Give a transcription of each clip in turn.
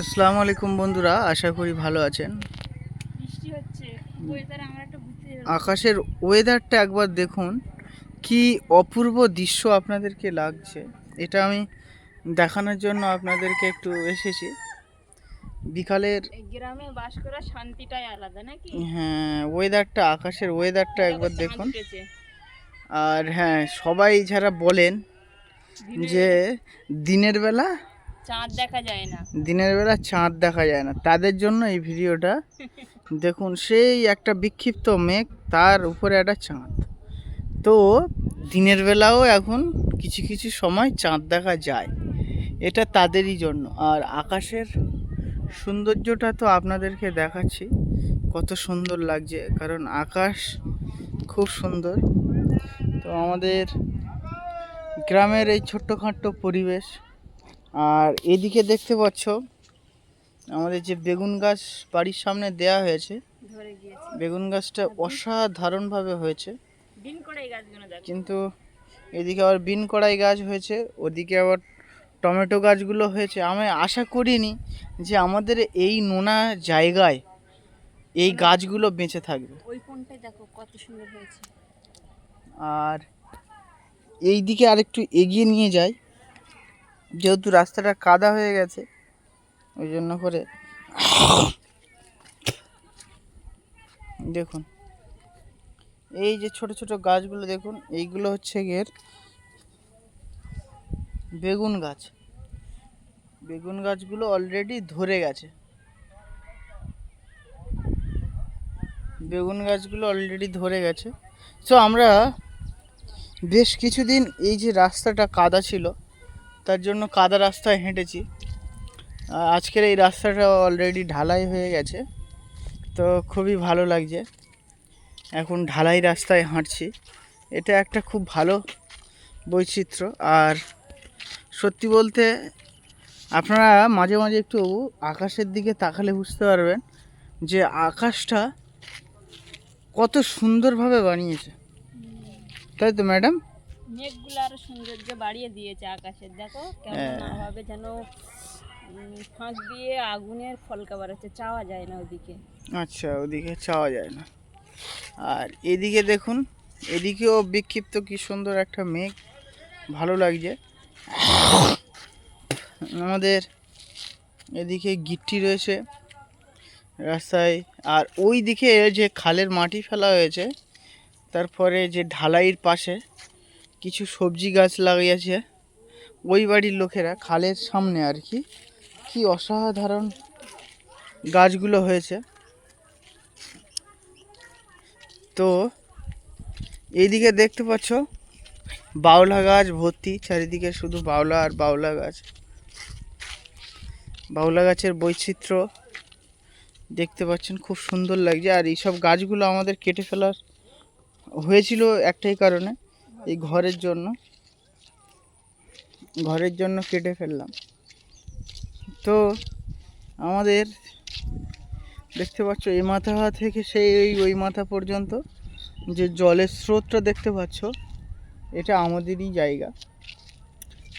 আসসালামু আলাইকুম বন্ধুরা আশা করি ভালো আছেন। আকাশের ওয়েদারটা একবার দেখুন কি অপূর্ব দৃশ্য আপনাদেরকে লাগছে। এটা আমি দেখানোর জন্য আপনাদেরকে একটু এসেছি। বিকালের গ্রামে বাস করার শান্তিটাই আলাদা নাকি? হ্যাঁ ওয়েদারটা আকাশের ওয়েদারটা একবার দেখুন। আর হ্যাঁ সবাই যারা বলেন যে দিনের বেলা চাঁদ দেখা যায় না। দিনের বেলা চাঁদ দেখা যায় না। তাদের জন্য এই ভিডিওটা। দেখুন সেই একটা বিক্ষিপ্ত মেঘ তার উপরে একটা চাঁদ। তো দিনের বেলাও এখন কিছু কিছু সময় চাঁদ দেখা যায়। এটা তাদেরই জন্য। আর আকাশের সৌন্দর্যটা তো আপনাদেরকে দেখাচ্ছি। কত সুন্দর লাগছে। কারণ আকাশ খুব সুন্দর। তো আমাদের গ্রামের এই ছোট্টখাট্ট পরিবেশ আর এদিকে দেখতে পাচ্ছ আমাদের যে বেগুন গাছ বাড়ির সামনে দেয়া হয়েছে বেগুন গাছটা অসাধারণভাবে হয়েছে। কিন্তু এদিকে আবার বিন কড়াই গাছ হয়েছে ওদিকে আবার টমেটো গাছগুলো হয়েছে। আমি আশা করিনি যে আমাদের এই নোনা জায়গায় এই গাছগুলো বেঁচে থাকবে। ওই কোনটাই দেখো কত সুন্দর হয়েছে। আর এই দিকে আরেকটু এগিয়ে নিয়ে যাই। যেহেতু রাস্তাটা কাদা হয়ে গেছে, ওই জন্য করে দেখুন। এই যে ছোট ছোট গাছগুলো দেখুন, এইগুলো হচ্ছে গিয়ে বেগুন গাছ। বেগুন গাছগুলো অলরেডি ধরে গেছে। বেগুন গাছগুলো অলরেডি ধরে গেছে। সো আমরা বেশ কিছুদিন এই যে রাস্তাটা কাদা ছিল তার জন্য কাদা রাস্তায় হেঁটেছি। আজকের এই রাস্তাটা অলরেডি ঢালাই হয়ে গেছে। তো খুবই ভালো লাগছে। এখন ঢালাই রাস্তায় হাঁটছি। এটা একটা খুব ভালো বৈচিত্র্য। আর সত্যি বলতে আপনারা মাঝে মাঝে একটু আকাশের দিকে তাকালে বুঝতে পারবেন যে আকাশটা কত সুন্দরভাবে বানিয়েছে। তাই তো ম্যাডাম মেঘগুলো আরও সৌন্দর্য বাড়িয়ে দিয়েছে আকাশের। দেখো কেমন হ্যাঁ। না ভাবে যেন ফাঁক দিয়ে আগুনের ফলকা বাড়াচ্ছে চাওয়া যায় না ওদিকে। আচ্ছা ওদিকে চাওয়া যায় না। আর এদিকে দেখুন এদিকেও বিক্ষিপ্ত কি সুন্দর একটা মেঘ। ভালো লাগছে। আমাদের এদিকে গিট্টি রয়েছে রাস্তায় আর ওই দিকে যে খালের মাটি ফেলা হয়েছে তারপরে যে ঢালাইয়ের পাশে কিছু সবজি গাছ লাগিয়েছে। ওই বাড়ির লোকেরা খালের সামনে আর কি কি অসাধারণ গাছগুলো হয়েছে। তো এইদিকে দেখতে পাচ্ছ, বাউলা গাছ ভর্তি, চারিদিকে শুধু বাউলা আর বাউলা গাছ। বাউলা গাছের বৈচিত্র্য দেখতে পাচ্ছেন, খুব সুন্দর লাগছে। আর এইসব গাছগুলো আমাদের কেটে ফেলার হয়েছিল একটাই কারণে। এই ঘরের জন্য ঘরের জন্য কেটে ফেললাম। তো আমাদের দেখতে পাচ্ছ, এই মাথা থেকে সেই ওই ওই মাথা পর্যন্ত যে জলের স্রোতটা দেখতে পাচ্ছ, এটা আমাদেরই জায়গা।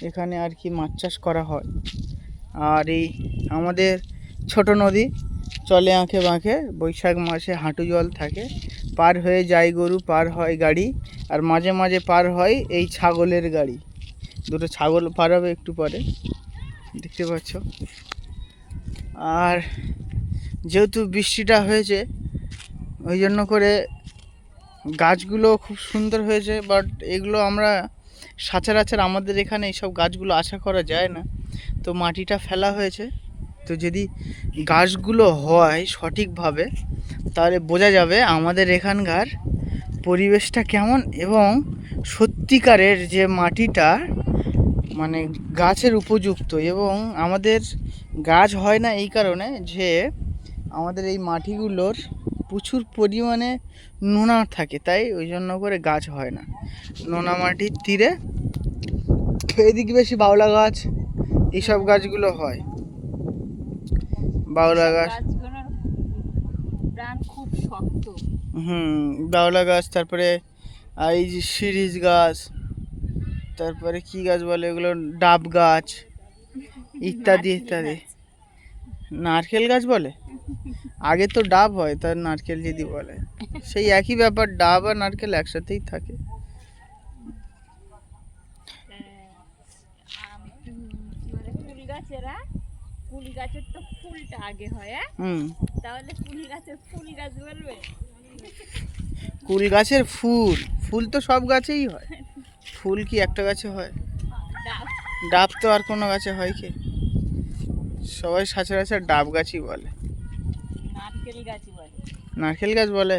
এখানে আর কি মাছ চাষ করা হয়। আর এই আমাদের ছোট নদী চলে আঁকে বাঁকে বৈশাখ মাসে হাঁটু জল থাকে। পার হয়ে যায় গরু, পার হয় গাড়ি আর মাঝে মাঝে পার হয় এই ছাগলের গাড়ি। দুটো ছাগল পার হবে একটু পরে, দেখতে পাচ্ছ? আর যেহেতু বৃষ্টিটা হয়েছে, ওই জন্য করে গাছগুলো খুব সুন্দর হয়েছে বাট এগুলো আমরা সচরাচর আমাদের এখানে এইসব গাছগুলো আশা করা যায় না। তো মাটিটা ফেলা হয়েছে। তো যদি গাছগুলো হয় সঠিকভাবে, তাহলে বোঝা যাবে আমাদের এখানকার পরিবেশটা কেমন এবং সত্যিকারের যে মাটিটা মানে গাছের উপযুক্ত এবং আমাদের গাছ হয় না এই কারণে যে আমাদের এই মাটিগুলোর প্রচুর পরিমাণে নোনা থাকে, তাই ওই জন্য করে গাছ হয় না। নোনা মাটির তীরে এদিকে বেশি বাউলা গাছ এইসব গাছগুলো হয়। বাউলা গাছ প্রাণ খুব শক্ত। হুম বাউলা গাছ তারপরে এই যে শিরিষ গাছ তারপরে কি গাছ বলে এগুলো? ডাব গাছ ইত্যাদি ইত্যাদি। নারকেল গাছ বলে? আগে তো ডাব হয় তার নারকেল যদি বলে। সেই একই ব্যাপার ডাব আর নারকেল একসাথেই থাকে আম, উম, কি বলে ফুল গাছেরা ফুল গাছের তো ফুলটা আগে হয় হ্যাঁ? হুম। তাহলে গাছের ফুল গাছ বলবে কুল গাছের ফুল ফুল তো সব গাছেই হয়। ফুল কি একটা গাছে হয়? ডাব। তো আর কোনো গাছে হয় কি? সবাই সচরাচর ডাব গাছই বলে। নারকেল গাছ বলে?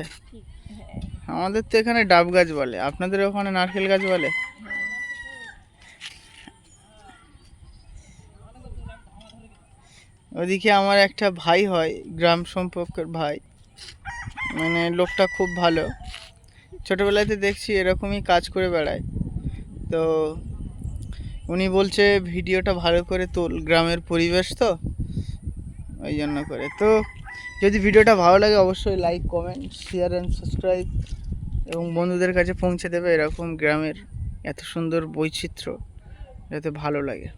হ্যাঁ। আমাদের তো এখানে ডাব গাছ বলে। আপনাদের ওখানে নারকেল গাছ বলে? ওদিকে আমার একটা ভাই হয়, গ্রাম সম্পর্কের ভাই। মানে লোকটা খুব ভালো। ছোটোবেলাতে দেখছি এরকমই কাজ করে বেড়ায়। তো উনি বলছে, ভিডিওটা ভালো করে তোল, গ্রামের পরিবেশ তো? ওই জন্য করে। তো যদি ভিডিওটা ভালো লাগে, অবশ্যই like comment share and subscribe এবং বন্ধুদের কাছে পৌঁছে দেবে এরকম গ্রামের এত সুন্দর বৈচিত্র্য, যাতে ভালো লাগে।